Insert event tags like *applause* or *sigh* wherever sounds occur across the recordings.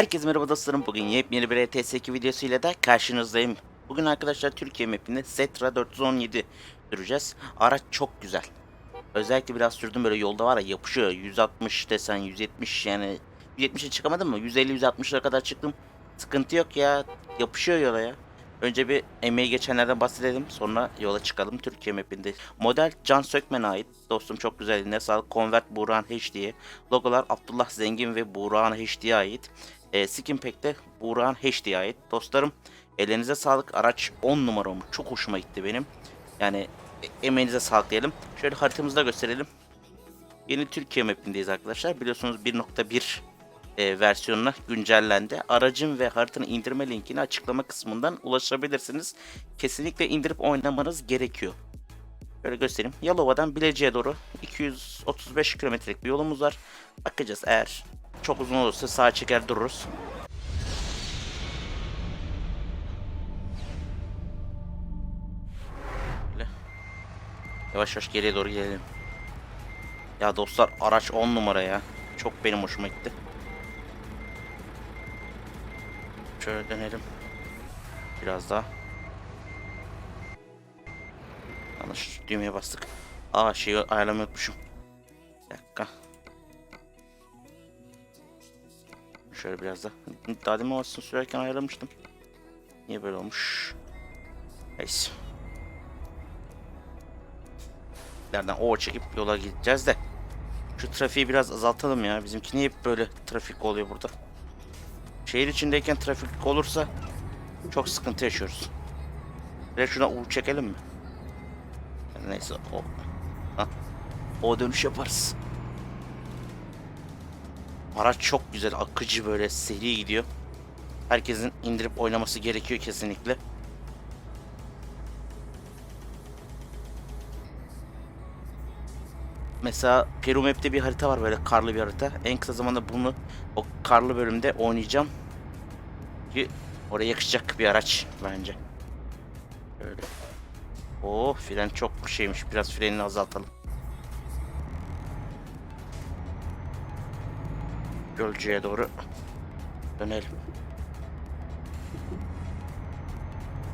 Herkese merhaba dostlarım. Bugün yepyeni bir ETS2 videosuyla da karşınızdayım. Bugün arkadaşlar Türkiye mapinde Setra 417 süreceğiz. Araç çok güzel. Özellikle biraz sürdüm böyle yolda var ya yapışıyor. 160 desen 170 yani 170'e çıkamadım mı? 150-160'lara kadar çıktım. Sıkıntı yok ya. Yapışıyor yola ya. Önce bir emeği geçenlerden bahsedelim. Sonra yola çıkalım Türkiye mapinde. Model Can Sökmen'e ait. Dostum çok güzel eline sağlık. Convert Burhan HD'ye. Logolar Abdullah Zengin ve Burhan HD'ye ait. E, Skin Pack'te Burhan HD'ye ait. Dostlarım elinize sağlık. Araç 10 numara. Çok hoşuma gitti benim. Yani e, emeğinize sağlık diyelim. Şöyle haritamızı da gösterelim. Yeni Türkiye mapindeyiz arkadaşlar. Biliyorsunuz 1.1 e, versiyonuna güncellendi. Aracın ve haritanın indirme linkini açıklama kısmından ulaşabilirsiniz. Kesinlikle indirip oynamanız gerekiyor. Şöyle göstereyim. Yalova'dan Bilecik'e doğru 235 kilometrelik bir yolumuz var. Bakacağız eğer çok uzun olursa sağa çeker dururuz. Yavaş yavaş geriye doğru gidelim. Ya dostlar araç 10 numara ya. Çok benim hoşuma gitti. Şöyle dönelim. Biraz daha. Yanlış düğmeye bastık. Aa şeyi ayarlamayı unutmuşum. Şöyle biraz da. *laughs* Daha demin aslında sürerken ayarlamıştım. Niye böyle olmuş? Neyse. Nereden o çekip yola gideceğiz de. Şu trafiği biraz azaltalım ya. Bizimki niye hep böyle trafik oluyor burada? Şehir içindeyken trafik olursa çok sıkıntı yaşıyoruz. De şuna U çekelim mi? Neyse o. Ha. O dönüş yaparız. Araç çok güzel, akıcı böyle seri gidiyor. Herkesin indirip oynaması gerekiyor kesinlikle. Mesela Peru Map'te bir harita var böyle karlı bir harita. En kısa zamanda bunu o karlı bölümde oynayacağım. Ki oraya yakışacak bir araç bence. Öyle. Oo fren çok şeymiş. Biraz frenini azaltalım. Gölcüğe doğru dönelim.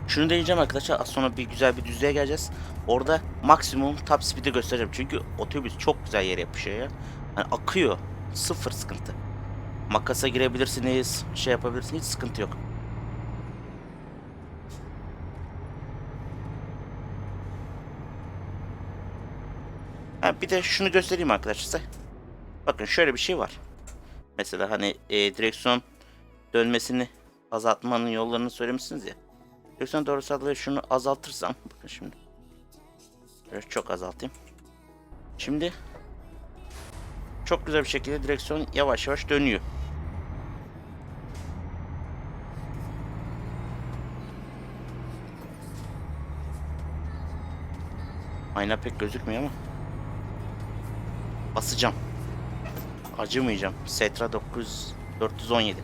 Şunu deneyeceğim arkadaşlar. Az sonra bir güzel bir düzlüğe geleceğiz. Orada maksimum top speed'i göstereceğim. Çünkü otobüs çok güzel yere yapışıyor ya. Hani akıyor. Sıfır sıkıntı. Makasa girebilirsiniz. Şey yapabilirsiniz. Hiç sıkıntı yok. Ha, bir de şunu göstereyim arkadaşlar. Bakın şöyle bir şey var. Mesela hani e, direksiyon dönmesini azaltmanın yollarını söylemişsiniz ya. Direksiyon doğrusal ve şunu azaltırsam bakın şimdi. Böyle çok azaltayım. Şimdi çok güzel bir şekilde direksiyon yavaş yavaş dönüyor. Ayna pek gözükmüyor ama basacağım. Acımayacağım. Setra 9 417.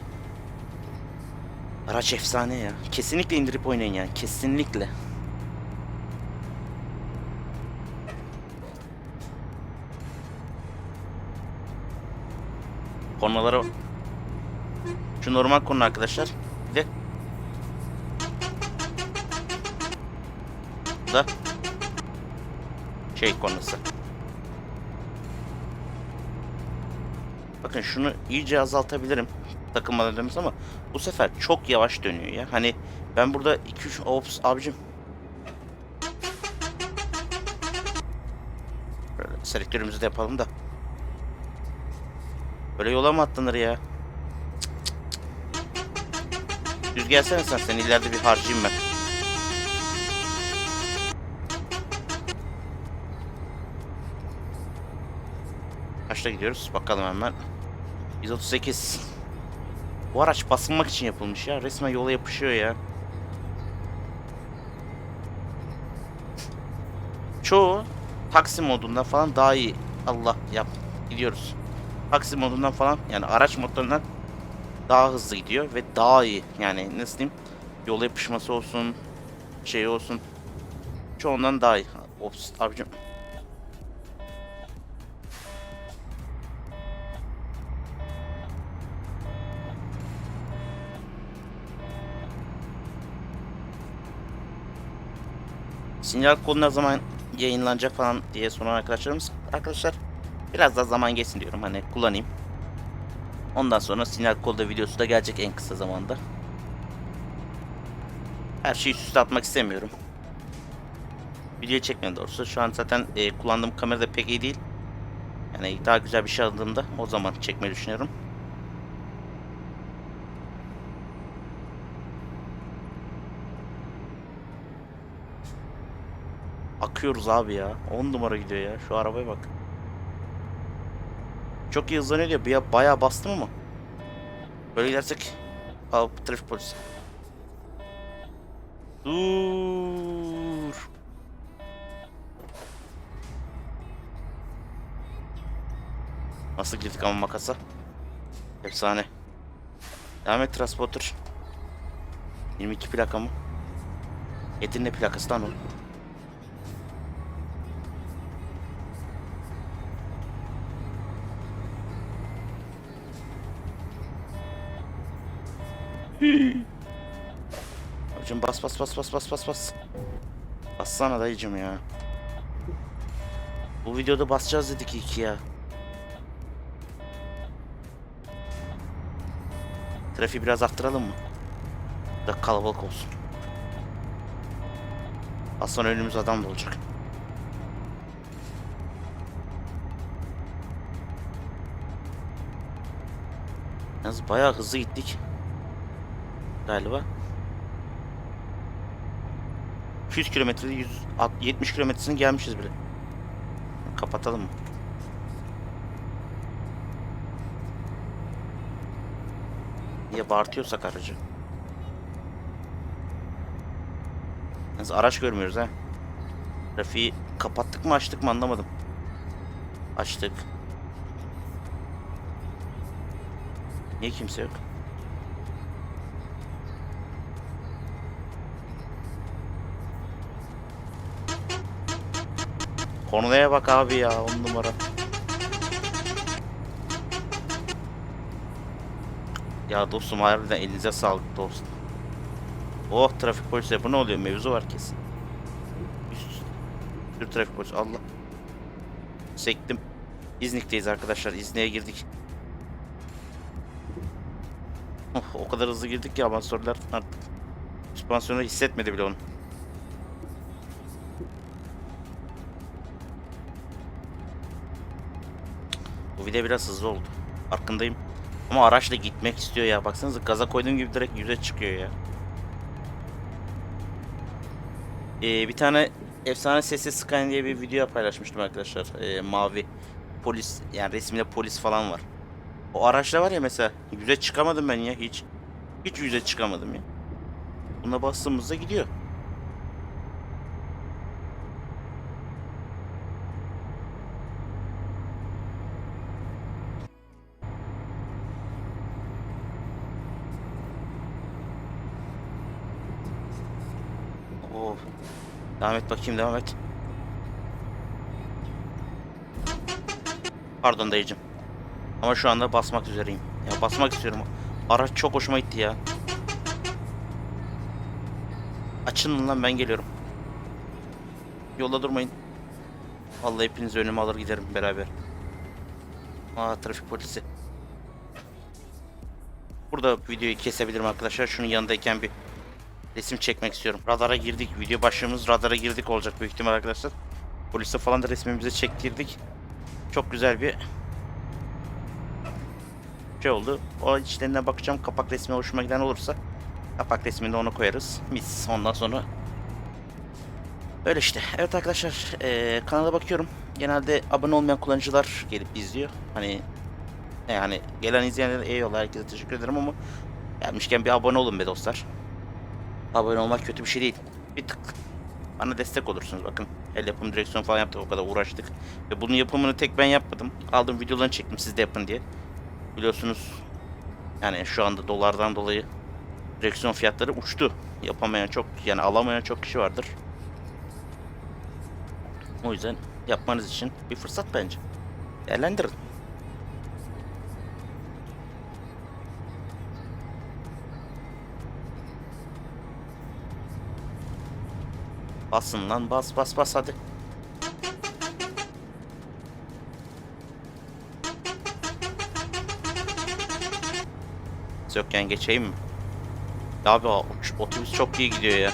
Araç efsane ya. Kesinlikle indirip oynayın yani. Kesinlikle. Kornalara Şu normal konu arkadaşlar. Bir de da şey konusu. Bakın şunu iyice azaltabilirim takılmadan demez ama bu sefer çok yavaş dönüyor ya. Hani ben burada 2-3 ops abicim. Böyle selektörümüzü de yapalım da. Böyle yola mı atlanır ya? Düz gelsene sen. Seni ileride bir harcayayım ben. Kaçta gidiyoruz? Bakalım hemen. 138. Bu araç basılmak için yapılmış ya. Resmen yola yapışıyor ya. Çoğu taksi modundan falan daha iyi. Allah yap. Gidiyoruz. Taksi modundan falan yani araç modlarından daha hızlı gidiyor ve daha iyi. Yani nasıl diyeyim? Yola yapışması olsun, şey olsun. Çoğundan daha iyi. Ops abicim. Sinyal kolu ne zaman yayınlanacak falan diye soran arkadaşlarımız. Arkadaşlar biraz daha zaman geçsin diyorum hani kullanayım. Ondan sonra sinyal kolda videosu da gelecek en kısa zamanda. Her şeyi üst atmak istemiyorum. Video çekmeyin doğrusu. Şu an zaten e, kullandığım kamera da pek iyi değil. Yani daha güzel bir şey aldığımda o zaman çekmeyi düşünüyorum. Akıyoruz abi ya. 10 numara gidiyor ya. Şu arabaya bak. Çok iyi hızlanıyor ya. Bayağı bastım ama. Böyle gidersek Al trafik polisi. Dur. Nasıl girdik ama makasa? Efsane. Devam et transporter. 22 plaka mı? Edirne plakası lan o. Abicim bas bas bas bas bas bas bas. Bassana dayıcım ya. Bu videoda basacağız dedik iki ya. Trafiği biraz arttıralım mı? Da kalabalık olsun. Sonra önümüz adam da olacak. Yalnız bayağı hızlı gittik. Galiba. 200 kilometrede 170 kilometresini gelmişiz bile. Kapatalım mı? Niye bağırtıyorsak aracı? Yalnız araç görmüyoruz ha. Trafiği kapattık mı açtık mı anlamadım. Açtık. Niye kimse yok? Kornaya bak abi ya on numara. Ya dostum harbiden elinize sağlık dostum. Oh trafik polisi bu ne oluyor mevzu var kesin. Sür trafik polisi Allah. Sektim. İznik'teyiz arkadaşlar İznik'e girdik. Oh, o kadar hızlı girdik ki amatörler artık süspansiyonu hissetmedi bile onu. Bu video biraz hızlı oldu. Farkındayım. Ama araçla gitmek istiyor ya. Baksanıza gaza koyduğum gibi direkt yüze çıkıyor ya. Ee, bir tane efsane sesi Skyline diye bir video paylaşmıştım arkadaşlar. Ee, mavi polis yani resminde polis falan var. O araçla var ya mesela yüze çıkamadım ben ya hiç. Hiç yüze çıkamadım ya. Buna bastığımızda gidiyor. Devam et bakayım devam et. Pardon dayıcım. Ama şu anda basmak üzereyim. Ya basmak istiyorum. Araç çok hoşuma gitti ya. Açın lan ben geliyorum. Yolda durmayın. Vallahi hepinizi önüme alır giderim beraber. Aa trafik polisi. Burada videoyu kesebilirim arkadaşlar. Şunun yanındayken bir resim çekmek istiyorum. Radara girdik. Video başlığımız radara girdik olacak büyük ihtimal arkadaşlar. Polise falan da resmimizi çektirdik. Çok güzel bir şey oldu. O içlerine bakacağım. Kapak resmi hoşuma giden olursa kapak resmini de onu koyarız. Mis. Ondan sonra Öyle işte. Evet arkadaşlar eee, kanala bakıyorum. Genelde abone olmayan kullanıcılar gelip izliyor. Hani yani gelen izleyenlere eyvallah herkese teşekkür ederim ama gelmişken bir abone olun be dostlar. Abone olmak kötü bir şey değil. Bir tık bana destek olursunuz bakın. El yapım direksiyon falan yaptık o kadar uğraştık. Ve bunun yapımını tek ben yapmadım. Aldım videolarını çektim siz de yapın diye. Biliyorsunuz yani şu anda dolardan dolayı direksiyon fiyatları uçtu. Yapamayan çok yani alamayan çok kişi vardır. O yüzden yapmanız için bir fırsat bence. Değerlendirin. Basın lan bas bas bas hadi. Yokken geçeyim mi? Abi otobüs çok iyi gidiyor ya.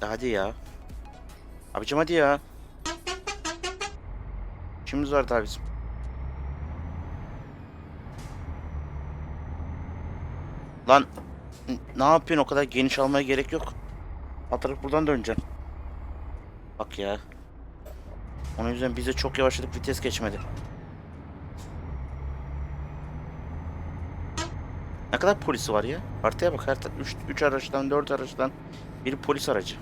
Hadi ya. Abicim hadi ya. İşimiz var daha bizim. Lan ne yapıyorsun o kadar geniş almaya gerek yok. Atarak buradan döneceksin. Bak ya. Onun yüzden biz de çok yavaşladık vites geçmedi. Ne kadar polisi var ya? Haritaya bak harita 3 araçtan 4 araçtan bir polis aracı.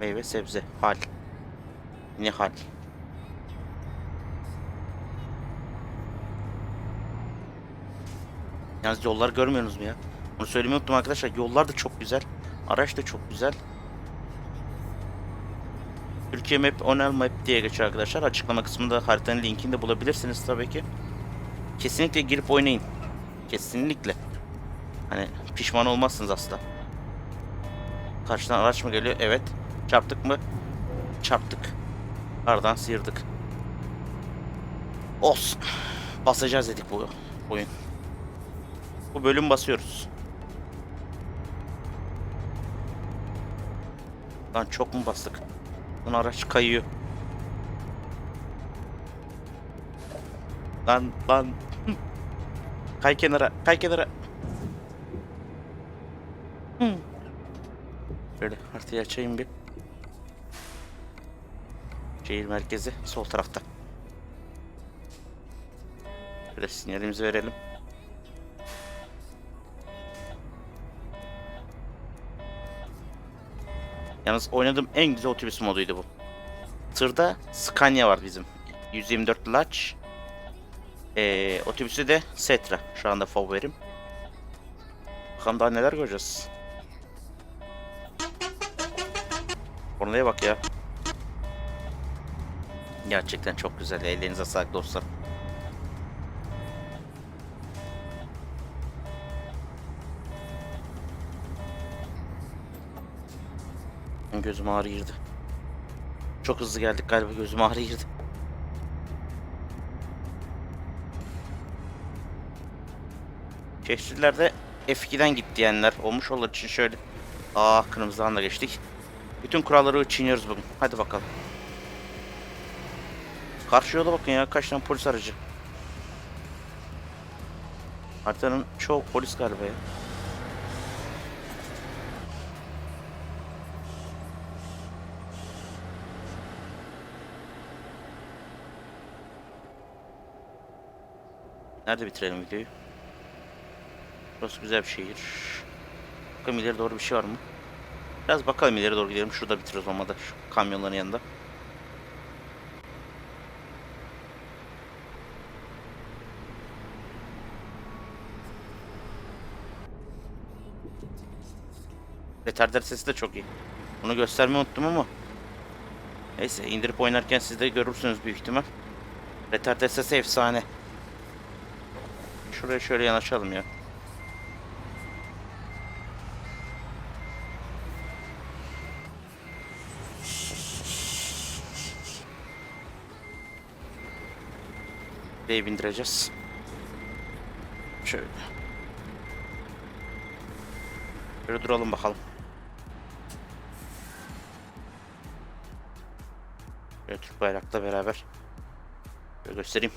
Meyve sebze hal. Yine hal. Yalnız yollar görmüyorsunuz mu ya? Bunu söylemeyi unuttum arkadaşlar. Yollar da çok güzel. Araç da çok güzel. Türkiye Map, Onel Map diye geçiyor arkadaşlar. Açıklama kısmında haritanın linkini de bulabilirsiniz tabii ki. Kesinlikle girip oynayın. Kesinlikle. Hani pişman olmazsınız asla. Karşıdan araç mı geliyor? Evet. Çarptık mı? Çarptık. Aradan sıyırdık. Olsun. Basacağız dedik bu oyun. Bu bölüm basıyoruz. Lan çok mu bastık? Lan araç kayıyor. Lan lan. Kay kenara, kay kenara. Böyle haritayı açayım bir. Şehir merkezi sol tarafta. Şöyle sinyalimizi verelim. Yalnız oynadığım en güzel otobüs moduydu bu. Tırda Scania var bizim. 124 Large. Ee, otobüsü de Setra. Şu anda favorim. Bakalım daha neler göreceğiz. Kornaya bak ya. Gerçekten çok güzel. Ellerinize sağlık dostlar. Gözüm ağrıyordu. Çok hızlı geldik galiba gözüm ağrıyordu. Çeşitlerde F2'den git diyenler olmuş onlar için şöyle. Aa kırmızıdan da geçtik. Bütün kuralları çiğniyoruz bugün. Hadi bakalım. Karşı yola bakın ya kaç tane polis aracı. Haritanın çoğu polis galiba ya. Nerede bitirelim videoyu? Burası güzel bir şehir. Bakalım ileri doğru bir şey var mı? Biraz bakalım ileri doğru gidelim. Şurada bitiririz olmadı. Şu kamyonların yanında. Retarder sesi de çok iyi. Bunu göstermeyi unuttum ama. Neyse indirip oynarken siz de görürsünüz büyük ihtimal. Retarder sesi efsane. Şuraya şöyle yanaşalım ya. B'ye bindireceğiz. Şöyle. Şöyle duralım bakalım. Şöyle Türk bayrakla beraber. Şöyle göstereyim.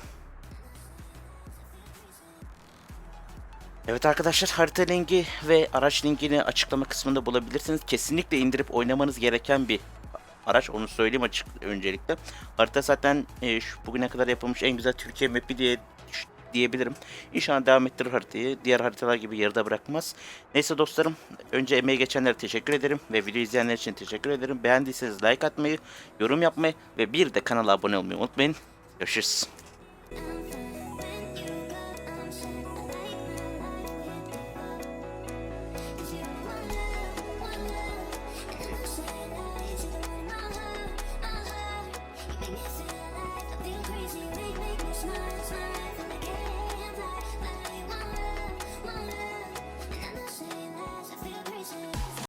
Evet arkadaşlar harita linki ve araç linkini açıklama kısmında bulabilirsiniz. Kesinlikle indirip oynamanız gereken bir araç onu söyleyeyim açık öncelikle. Harita zaten e, şu bugüne kadar yapılmış en güzel Türkiye map'i diye diyebilirim. İnşallah devam ettirir haritayı. Diğer haritalar gibi yarıda bırakmaz. Neyse dostlarım. Önce emeği geçenlere teşekkür ederim. Ve video izleyenler için teşekkür ederim. Beğendiyseniz like atmayı, yorum yapmayı ve bir de kanala abone olmayı unutmayın. Görüşürüz.